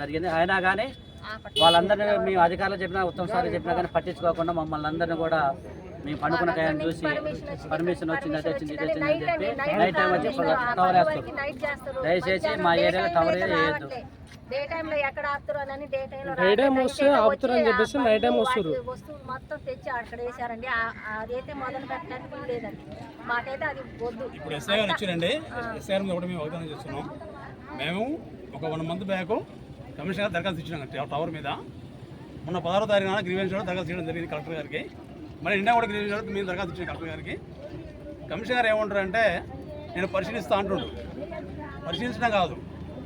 జరిగింది. అయినా కానీ వాళ్ళందరినీ మేము అధికారులు చెప్పినా ఉత్తమ సార్లు చెప్పినా కానీ పట్టించుకోకుండా మమ్మల్ని అందరినీ కూడా మేము పండుకున్న టైం చూసి పర్మిషన్ వచ్చింది. అది వచ్చింది ఇది వచ్చింది అని చెప్పి నైట్ టైం వచ్చి టవర్ వేస్తారు. దయచేసి మా ఏరియాలో టవర్ వేయద్దు డే టైంలో ఎక్కడ ఆపుతారు అని డే టైంలో Day time వస్తే ఆపుతారు అని చెప్పేసి night time వస్తారు. వస్తువులు మొత్తం తెచ్చి అక్కడ వేసారండి అదైతే మొదలు పెట్టడానికి లేదండి. మాకైతే అది వద్దు. ఇప్పుడు ఎస్ఐ గారు వచ్చారండి ఎస్ఐ గారు ఒకటి మేము వాగ్దానం చేస్తున్నాం. మేము ఒక వన్ మంత్ బ్యాక్ కమిషనర్ దరఖాస్తు ఇచ్చినాం టవర్ మీద. మొన్న పదహారో తారీఖున గ్రీవెన్స్ కూడా దరఖాస్తు చేయడం జరిగింది కలెక్టర్ గారికి. మరి నిన్న కూడా గ్రీవెన్స్ కూడా మీరు దరఖాస్తు ఇచ్చిన కలెక్టర్ గారికి. కమిషనర్ ఏమంటారు అంటే నేను పరిశీలిస్తా అంటుండు. పరిశీలించడం కాదు.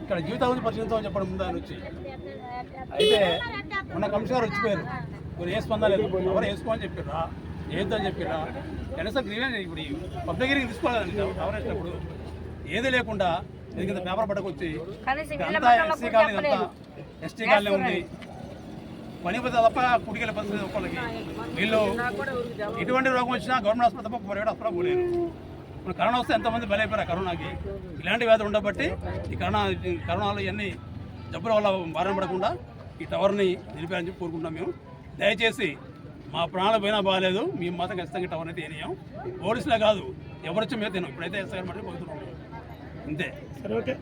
ఇక్కడ జీవితావధి పరిశీలిస్తామని చెప్పడం ముందు ఆయన వచ్చి. అయితే మొన్న కమిషనర్ వచ్చిపోయారు. మీరు ఏ స్పందన లేదు. ఎవరు వేసుకోమని చెప్పారా ఏదని చెప్పారా కనీసం గ్రీవెన్స్ ఇప్పుడు పబ్లిక్ గిరికి తీసుకోవాలండి టవర్ వేసినప్పుడు. ఏది లేకుండా కింద పేపర్ పట్టుకొచ్చి అంతా ఎస్సీ కాలనీ అంతా. ఎస్టీ కాలనీ ఉంది. పని పోతే తప్ప కుడికెళ్ళే పరిస్థితి ఒక్కళ్ళకి వీళ్ళు ఎటువంటి రోగం వచ్చినా గవర్నమెంట్ హాస్పిటల్ తప్ప ప్రైవేట్ హాస్పిటల్ పోలేరు. ఇప్పుడు కరోనా వస్తే ఎంతమంది బలైపోయారు కరోనాకి? ఇలాంటి వ్యాధులు ఉండబట్టి ఈ కరోనా కరోనాలో ఇవన్నీ జబ్బుల వల్ల బారిన పడకుండా ఈ టవర్ని నిలిపారని చెప్పి కోరుకుంటున్నాం మేము. దయచేసి మా ప్రాణాలు పోయినా బాగాలేదు మేము మాత్రం ఖచ్చితంగా టవర్ అయితే తినేయం పోలీసులే కాదు ఎవరు వచ్చి మేము తినాం ఇప్పుడైతే ఎస్ఐ మట్టి పోతున్నాం. అంతే. సరే ఓకే.